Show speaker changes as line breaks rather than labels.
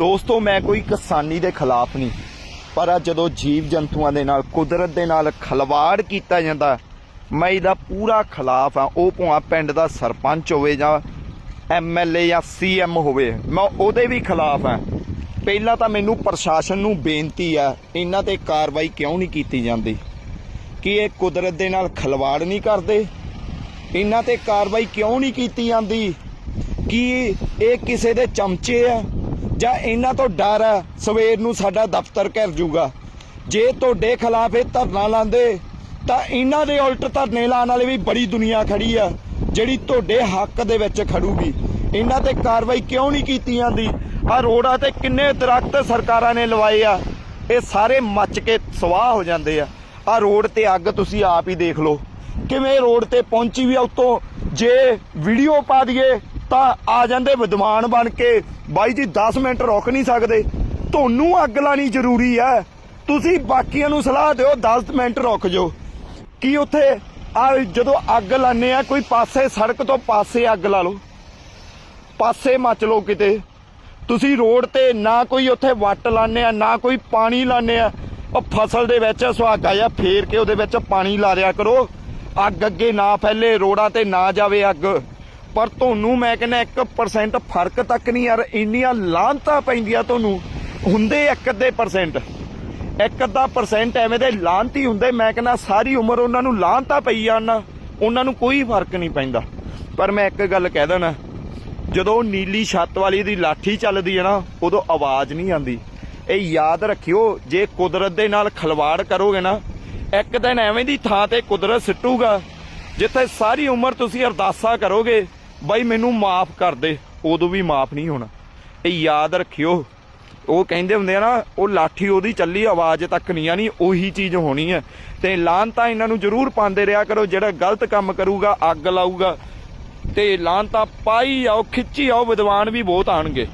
ਦੋਸਤੋ, ਮੈਂ ਕੋਈ ਕਿਸਾਨੀ ਦੇ ਖਿਲਾਫ ਨਹੀਂ, ਪਰ ਆ ਜਦੋਂ ਜੀਵ ਜੰਤੂਆਂ ਦੇ ਨਾਲ, ਕੁਦਰਤ ਦੇ ਨਾਲ ਖਲਵਾੜ ਕੀਤਾ ਜਾਂਦਾ, ਮੈਂ ਇਹਦਾ ਪੂਰਾ ਖਿਲਾਫ ਆ ਉਹ ਭਾਵੇਂ ਪਿੰਡ ਦਾ ਸਰਪੰਚ ਹੋਵੇ ਜਾਂ ਐਮਐਲਏ ਜਾਂ ਸੀਐਮ ਹੋਵੇ, ਮੈਂ ਉਹਦੇ ਵੀ ਖਿਲਾਫ ਆ ਪਹਿਲਾਂ ਤਾਂ ਮੈਨੂੰ ਪ੍ਰਸ਼ਾਸਨ ਨੂੰ ਬੇਨਤੀ ਆ, ਇਹਨਾਂ ਤੇ ਕਾਰਵਾਈ ਕਿਉਂ ਨਹੀਂ ਕੀਤੀ ਜਾਂਦੀ? ਕਿ ਇਹ ਕੁਦਰਤ ਦੇ ਨਾਲ ਖਲਵਾੜ ਨਹੀਂ ਕਰਦੇ? ਇਹਨਾਂ ਤੇ ਕਾਰਵਾਈ ਕਿਉਂ ਨਹੀਂ ਕੀਤੀ ਜਾਂਦੀ? ਕੀ ਇਹ ਕਿਸੇ ਦੇ ਚਮਚੇ ਆ? ਜਾਂ ਇਹਨਾਂ ਤੋਂ ਡਰ ਆ ਸਵੇਰ ਨੂੰ ਸਾਡਾ ਦਫ਼ਤਰ ਘਿਰ ਜੂਗਾ। ਜੇ ਤੁਹਾਡੇ ਖਿਲਾਫ ਇਹ ਧਰਨਾ ਲਾਉਂਦੇ, ਤਾਂ ਇਹਨਾਂ ਦੇ ਉਲਟ ਧਰਨੇ ਲਾਉਣ ਵਾਲੀ ਵੀ ਬੜੀ ਦੁਨੀਆ ਖੜੀ ਆ ਜਿਹੜੀ ਤੁਹਾਡੇ ਹੱਕ ਦੇ ਵਿੱਚ ਖੜੂਗੀ। ਇਹਨਾਂ ਤੇ ਕਾਰਵਾਈ ਕਿਉਂ ਨਹੀਂ ਕੀਤੀ ਜਾਂਦੀ? ਆ ਰੋਡਾਂ ਤੇ ਕਿੰਨੇ ਦਰਖਤ ਸਰਕਾਰਾਂ ਨੇ ਲਵਾਏ ਆ। ਇਹ ਸਾਰੇ ਮੱਚ ਕੇ ਸਵਾਹ ਹੋ ਜਾਂਦੇ ਆ। ਆ ਰੋਡ ਤੇ ਅੱਗ ਤੁਸੀਂ ਆਪ ਹੀ ਦੇਖ ਲਓ। ਕਿਵੇਂ ਰੋਡ ਤੇ ਪਹੁੰਚੀ ਵੀ ਆ ਉੱਤੋਂ? ਜੇ ਵੀਡੀਓ ਪਾ ਦਈਏ ਤਾਂ ਆ ਜਾਂਦੇ ਵਿਦਵਾਨ ਬਣ ਕੇ। ਬਾਈ ਜੀ 10 ਮਿੰਟ ਰੁਕ ਨਹੀਂ ਸਕਦੇ। ਤੁਹਾਨੂੰ ਅੱਗ ਲਾਣੀ ਜ਼ਰੂਰੀ ਹੈ ਤੁਸੀਂ ਬਾਕੀਆਂ ਨੂੰ ਸਲਾਹ ਦਿਓ 10 ਮਿੰਟ ਰੁਕ ਜਾਓ। ਕੀ ਉੱਥੇ ਆ ਜਦੋਂ ਅੱਗ ਲਾਣੇ ਆ, ਕੋਈ ਪਾਸੇ ਸੜਕ ਤੋਂ ਪਾਸੇ ਅੱਗ ਲਾ ਲਓ। ਪਾਸੇ ਮੱਚ ਲਓ ਕਿਤੇ। ਤੁਸੀਂ ਰੋਡ ਤੇ ਨਾ ਕੋਈ ਉੱਥੇ ਵੱਟ ਲਾਣੇ ਆ, ਨਾ ਕੋਈ ਪਾਣੀ ਲਾਣੇ ਆ। ਉਹ ਫਸਲ ਦੇ ਵਿੱਚ ਸੁਹਾਗਾ ਜਾਂ ਫੇਰ ਕੇ ਉਹਦੇ ਵਿੱਚ ਪਾਣੀ ਲਾ ਦਿਆ ਕਰੋ। ਅੱਗ ਅੱਗੇ ਨਾ ਫੈਲੇ ਰੋਡਾਂ ਤੇ ਨਾ ਜਾਵੇ ਅੱਗ। ਪਰ ਤੁਹਾਨੂੰ ਮੈਂ ਕਹਿੰਦਾ 1% ਫ਼ਰਕ ਤੱਕ ਨਹੀਂ ਯਾਰ, ਇੰਨੀਆਂ ਲਾਂਤਾਂ ਪੈਂਦੀਆਂ ਤੁਹਾਨੂੰ। ਹੁੰਦੇ ਇੱਕ ਅੱਧੇ ਪਰਸੈਂਟ ਇੱਕ ਅੱਧਾ ਪਰਸੈਂਟ ਐਵੇਂ ਦੇ ਲਾਂਤੀ ਹੁੰਦੇ, ਮੈਂ ਕਹਿੰਦਾ ਸਾਰੀ ਉਮਰ ਉਹਨਾਂ ਨੂੰ ਲਾਂਤਾਂ ਪਈ ਜਾਣ ਨਾ, ਉਹਨਾਂ ਨੂੰ ਕੋਈ ਫ਼ਰਕ ਨਹੀਂ ਪੈਂਦਾ। ਪਰ ਮੈਂ ਇੱਕ ਗੱਲ ਕਹਿ ਦੇਣਾ ਜਦੋਂ ਨੀਲੀ ਛੱਤ ਵਾਲੀ ਦੀ ਲਾਠੀ ਚੱਲਦੀ ਹੈ ਨਾ, ਉਦੋਂ ਆਵਾਜ਼ ਨਹੀਂ ਆਉਂਦੀ। ਇਹ ਯਾਦ ਰੱਖਿਓ, ਜੇ ਕੁਦਰਤ ਦੇ ਨਾਲ ਖਲਵਾੜ ਕਰੋਗੇ ਨਾ, ਇੱਕ ਦਿਨ ਐਵੇਂ ਦੀ ਥਾਂ ਤੇ ਕੁਦਰਤ ਸਿੱਟੂਗਾ, ਜਿੱਥੇ ਸਾਰੀ ਉਮਰ ਤੁਸੀਂ ਅਰਦਾਸਾਂ ਕਰੋਗੇ ਬਾਈ ਮੈਨੂੰ ਮਾਫ ਕਰ ਦੇ, ਉਦੋਂ ਵੀ ਮਾਫ ਨਹੀਂ ਹੋਣਾ। ਇਹ ਯਾਦ ਰੱਖਿਓ, ਉਹ ਕਹਿੰਦੇ ਹੁੰਦੇ ਆ ਨਾ, ਉਹ ਲਾਠੀ ਉਹਦੀ ਚੱਲੀ, ਆਵਾਜ਼ ਤੱਕ ਨਹੀਂ ਆਣੀ ਉਹੀ ਚੀਜ਼ ਹੋਣੀ ਹੈ। ਤੇ ਲਾਂਤਾ ਇਹਨਾਂ ਨੂੰ ਜ਼ਰੂਰ ਪਾਉਂਦੇ ਰਿਹਾ ਕਰੋ, ਜਿਹੜਾ ਗਲਤ ਕੰਮ ਕਰੂਗਾ, ਅੱਗ ਲਾਊਗਾ। ਤੇ ਲਾਂਤਾ ਪਾਈ ਆਓ, ਖਿੱਚੀ ਆਓ, ਵਿਦਵਾਨ ਵੀ ਬਹੁਤ ਆਣਗੇ